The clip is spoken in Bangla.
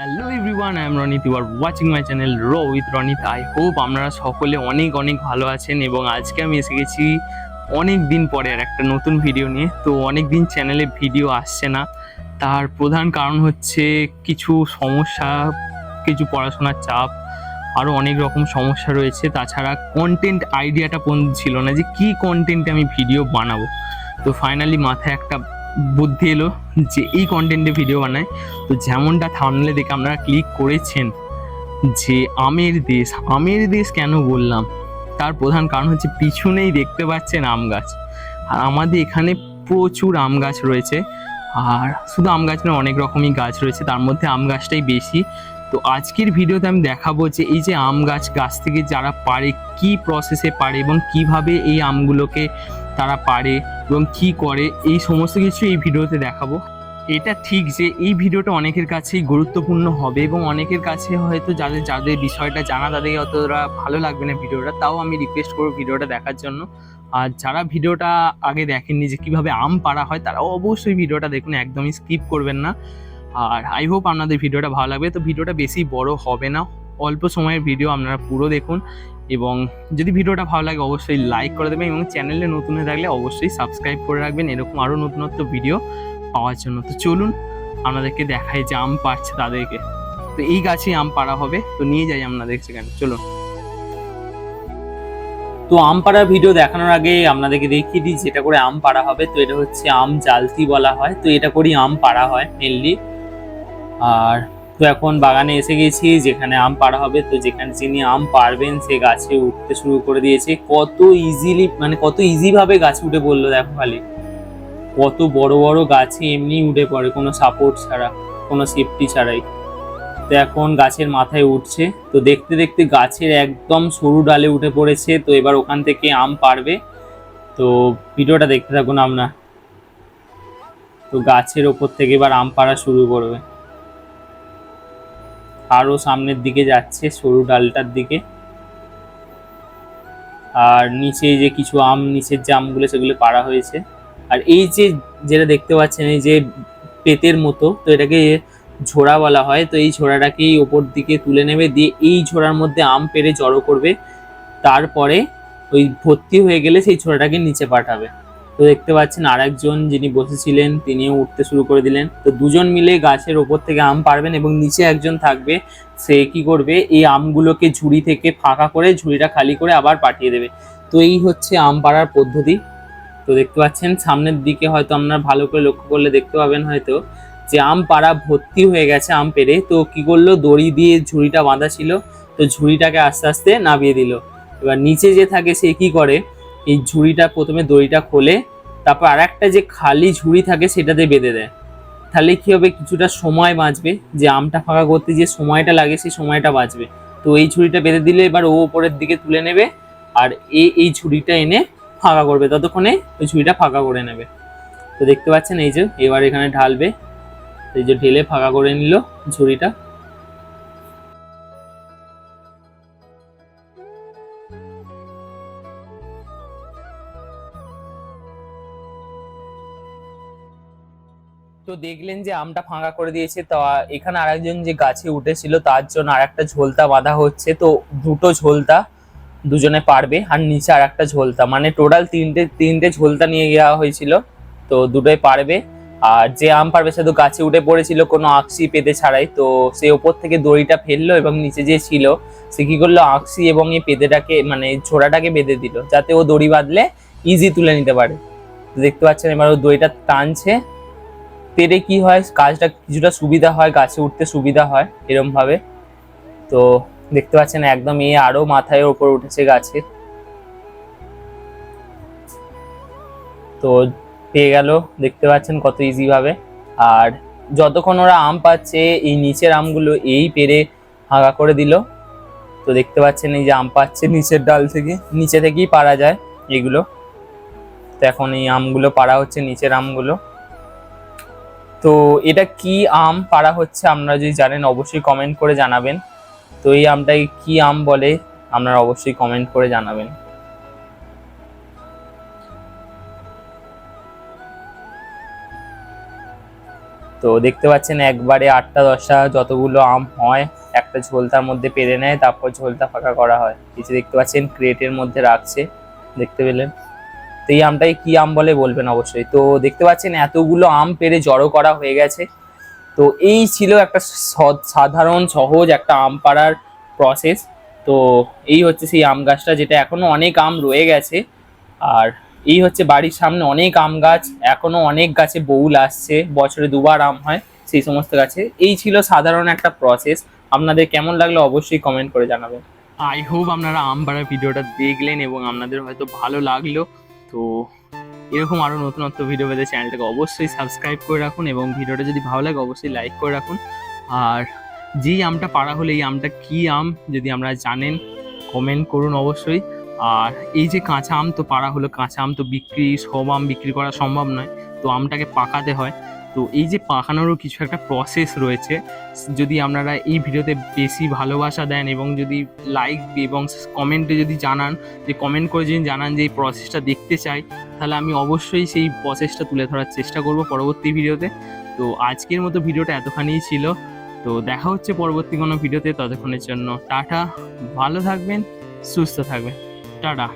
Hello everyone I am Ronit you are watching my channel row with Ronit I hope আপনারা সকলে অনেক অনেক ভালো আছেন এবং আজকে আমি এসে গেছি অনেক দিন পরে আর একটা নতুন ভিডিও নিয়ে। তো অনেক দিন চ্যানেলে ভিডিও আসছে না। তার প্রধান কারণ হচ্ছে কিছু সমস্যা, কিছু পড়াশোনার চাপ আরও অনেক রকম সমস্যা রয়েছে। তাছাড়া কন্টেন্ট আইডিয়াটা পর্যন্ত ছিল না যে কী কন্টেন্টে আমি ভিডিও বানাবো। তো ফাইনালি মাথায় একটা বুদ্ধি এলো যে এই কন্টেন্টে ভিডিও বানায়। তো যেমনটা থামলে দেখে আপনারা ক্লিক করেছেন যে আমের দেশ আমের দেশ কেন বললাম? তার প্রধান কারণ হচ্ছে পিছনেই দেখতে পাচ্ছেন আম গাছ। আর আমাদের এখানে প্রচুর আম গাছ রয়েছে। আর শুধু আম গাছ নয়, অনেক রকমই গাছ রয়েছে। তার মধ্যে আম গাছটাই বেশি। তো আজকের ভিডিওতে আমি দেখাবো যে এই যে আম গাছ গাছ থেকে যারা পারে, কি প্রসেসে পারে এবং কীভাবে এই আমগুলোকে তারা পারে। এবং কি করে, এই সমস্ত কিছু এই ভিডিওতে দেখাবো। এটা ঠিক যে এই ভিডিওটা অনেকের কাছেই গুরুত্বপূর্ণ হবে এবং অনেকের কাছে হয়তো যাদের যাদের বিষয়টা জানা, তাদের অতটা ভালো লাগবে না ভিডিওটা, তাও আমি রিকোয়েস্ট করব ভিডিওটা দেখার জন্য। আর যারা ভিডিওটা আগে দেখেননি যে কীভাবে আম পাড়া হয় তারা অবশ্যই ভিডিওটা দেখুন, একদমই স্কিপ করবেন না। আর আই হোপ আপনাদের ভিডিওটা ভালো লাগবে। তো ভিডিওটা বেশি বড় হবে না, অল্প সময়ের ভিডিও আপনারা পুরো দেখুন। এবং যদি ভিডিওটা ভালো লাগে, অবশ্যই লাইক করে দেবেন এবং চ্যানেলে নতুন হয়ে থাকলে অবশ্যই সাবস্ক্রাইব করে রাখবেন। এরকম আরও নতুনত্ব ভিডিও পাওয়ার জন্য। তো চলুন, আপনাদেরকে দেখাই যে আম পাড়ছে তাদেরকে। তো এই গাছেই আম পাড়া হবে। তো নিয়ে যাই আপনাদের সেখানে। চলুন। তো আম পাড়ার ভিডিও দেখানোর আগে আপনাদেরকে দেখিয়ে দিই যেটা করে আম পাড়া হবে। তো এটা হচ্ছে আম জালতি বলা হয়। তো এটা করেই আম পাড়া হয় মেনলি আর তো এখন বাগানে এসে গেছি, যেখানে আম পাড়া হবে। তো যেখানে যিনি আম পারবেন সে গাছে উঠতে শুরু করে দিয়েছে। কত ইজিলি মানে কত ইজি ভাবে গাছে উঠে পড়ল, দেখো খালি। কত বড় বড় গাছে এমনি উঠে পড়ে, কোনো সাপোর্ট ছাড়া, কোনো সেফটি ছাড়াই। তো এখন গাছের মাথায় উঠছে। তো দেখতে দেখতে গাছের একদম সরু ডালে উঠে পড়েছে। তো এবার ওখান থেকে আম পারবে তো ভিডিওটা দেখতে থাকুন আমরা। তো গাছের ওপর থেকে এবার আম পাড়া শুরু করবে। আরও সামনের দিকে যাচ্ছে, সরু ডালটার দিকে। আর নিচে যে কিছু আম, নিচের যে আমগুলো, সেগুলো পাড়া হয়েছে। আর এই যে যেটা দেখতে পাচ্ছেন, এই যে পেতের মতো, তো এটাকে ঝোড়া বলা হয়। তো এই ঝোড়াটাকেই ওপর দিকে তুলে নেবে, দিয়ে এই ঝোড়ার মধ্যে আম পেরে জড়ো করবে। তারপরে ওই ভর্তি হয়ে গেলে সেই ছোড়াটাকে নিচে পাঠাবে। তো দেখতে পাচ্ছেন আর একজন যিনি বসেছিলেন, তিনিও উঠতে শুরু করে দিলেন। তো দুজন মিলে গাছের ওপর থেকে আম পারবেন এবং নিচে একজন থাকবে, সে কি করবে? এই আমগুলোকে ঝুড়ি থেকে ফাঁকা করে ঝুড়িটা খালি করে আবার পাঠিয়ে দেবে। তো এই হচ্ছে আম পাড়ার পদ্ধতি। তো দেখতে পাচ্ছেন, সামনের দিকে হয়তো আপনারা ভালো করে লক্ষ্য করলে দেখতে পাবেন হয়তো যে আম পাড়া ভর্তি হয়ে গেছে আম পেরে তো কি করল? দড়ি দিয়ে ঝুড়িটা বাঁধা ছিল। তো ঝুড়িটাকে আস্তে আস্তে নামিয়ে দিল। এবার নিচে যে থাকে সে কি করে? এই ঝুড়িটা প্রথমে দড়িটা খোলে, তারপর আর একটা যে খালি ঝুড়ি থাকে সেটাতে বেঁধে দেয়। তাহলে কী হবে? কিছুটা সময় বাঁচবে। যে আমটা ফাঁকা করতে যে সময়টা লাগে সেই সময়টা বাঁচবে। তো এই ঝুড়িটা বেঁধে দিলে এবার ও ওপরের দিকে তুলে নেবে আর এ এই ঝুড়িটা এনে ফাঁকা করবে। ততক্ষণে ওই ঝুড়িটা ফাঁকা করে নেবে। তো দেখতে পাচ্ছেন এই যে, এবার এখানে ঢালবে। এই যে ঢেলে ফাঁকা করে নিল ঝুড়িটা। তো দেখলেন যে আমটা ফাঁকা করে দিয়েছে, তো এখানে আরেকজন যে গাছে উঠেছিল, তার জন্য আরেকটা ঝোলতা বাঁধা হচ্ছে। তো দুটো ঝোলতা দুজনে পারবে, আর নিচে আর একটা ঝোলতা। মানে টোটাল তিনটে তিনটে ঝোলতা নিয়ে যাওয়া হয়েছিল, তো দুটোই পারবে। আর যে আম পারবে সে তো গাছে উঠে পড়েছিল, কোনো আকসি পেতে ছাড়াই। তো সে ওপর থেকে দড়িটা ফেলল এবং নিচে যে ছিল, সে কী করল, আকসি এবং এই পেতেটাকে মানে ঝোড়াটাকে বেঁধে দিল, যাতে ও দড়ি বাঁধলে ইজি তুলে নিতে পারে। দেখতে পাচ্ছেন এবার ও দড়িটা টানছে। পেরে কি হয়, কাজটা কিছুটা সুবিধা হয়, গাছে উঠতে সুবিধা হয়, এরম ভাবে। তো দেখতে পাচ্ছেন একদম এ আরও মাথায় ওপর উঠেছে গাছে। তো পেয়ে গেল, দেখতে পাচ্ছেন কত ইজি ভাবে। আর যতক্ষণ ওরা আম পাচ্ছে, এই নিচের আমগুলো এই পেরে হাঁকা করে দিল। তো দেখতে পাচ্ছেন এই যে আম পাচ্ছে নিচের ডাল থেকে, নিচে থেকেই পারা যায় এগুলো। তো এখন এই আমগুলো পাড়া হচ্ছে নিচের আমগুলো। তো এটা কি আম? পাড়া হচ্ছে, আপনারা যদি জানেন অবশ্যই কমেন্ট করে জানাবেন। তো এই আমটাকে কি আম বলে, আপনারা অবশ্যই কমেন্ট করে জানাবেন। তো দেখতে পাচ্ছেন, একবারে আটটা দশটা যতগুলো আম হয়, একটা ঝোলতার মধ্যে পেরে নেয়, তারপর ঝোলতা ফাঁকা করা হয়। কিছু দেখতে পাচ্ছেন, ক্রেটের মধ্যে রাখছে, দেখতে পেলেন? তো এই আমটাকে কি আম বলে বলবেন অবশ্যই। তো দেখতে পাচ্ছেন এতগুলো আম পেরে জড়ো করা হয়ে গেছে। তো এই ছিল একটা সাধারণ, সহজ একটা আম পাড়ার প্রসেস তো এই হচ্ছে সেই আম গাছটা যেটা এখনও অনেক আম রয়ে গেছে। আর এই হচ্ছে বাড়ির সামনে অনেক আম গাছ। এখনও অনেক গাছে বউল আসছে। বছরে দুবার আম হয় সেই সমস্ত গাছে। এই ছিল সাধারণ একটা প্রসেস আপনাদের কেমন লাগল অবশ্যই কমেন্ট করে জানাবেন। আই হোপ আপনারা আম পাড়ার ভিডিওটা দেখলেন এবং আপনাদের হয়তো ভালো লাগল। তো এরকম আরও নতুনত্ব ভিডিও পেতে চ্যানেলটাকে অবশ্যই সাবস্ক্রাইব করে রাখুন এবং ভিডিওটা যদি ভালো লাগে, অবশ্যই লাইক করে রাখুন। আর যেই আমটা পাড়া হলে এই আমটা কী আম, যদি আমরা জানেন কমেন্ট করুন অবশ্যই। আর এই যে কাঁচা আম তো পাড়া হলো, কাঁচা আম তো বিক্রি, সব আম বিক্রি করা সম্ভব নয়। তো আমটাকে পাকাতে হয়। তো এই যে পাকানোরও কিছু একটা প্রসেস রয়েছে। যদি আপনারা এই ভিডিওতে বেশি ভালোবাসা দেন এবং যদি লাইক এবং কমেন্টে যদি জানান, যে কমেন্ট করে যদি জানান যে এই প্রসেসটা দেখতে চাই, তাহলে আমি অবশ্যই সেই প্রসেসটা তুলে ধরার চেষ্টা করব পরবর্তী ভিডিওতে। তো আজকের মতো ভিডিওটা এতখানিই ছিল। তো দেখা হচ্ছে পরবর্তী কোনো ভিডিওতে। ততক্ষণের জন্য টাটা। ভালো থাকবেন, সুস্থ থাকবেন। টাটা।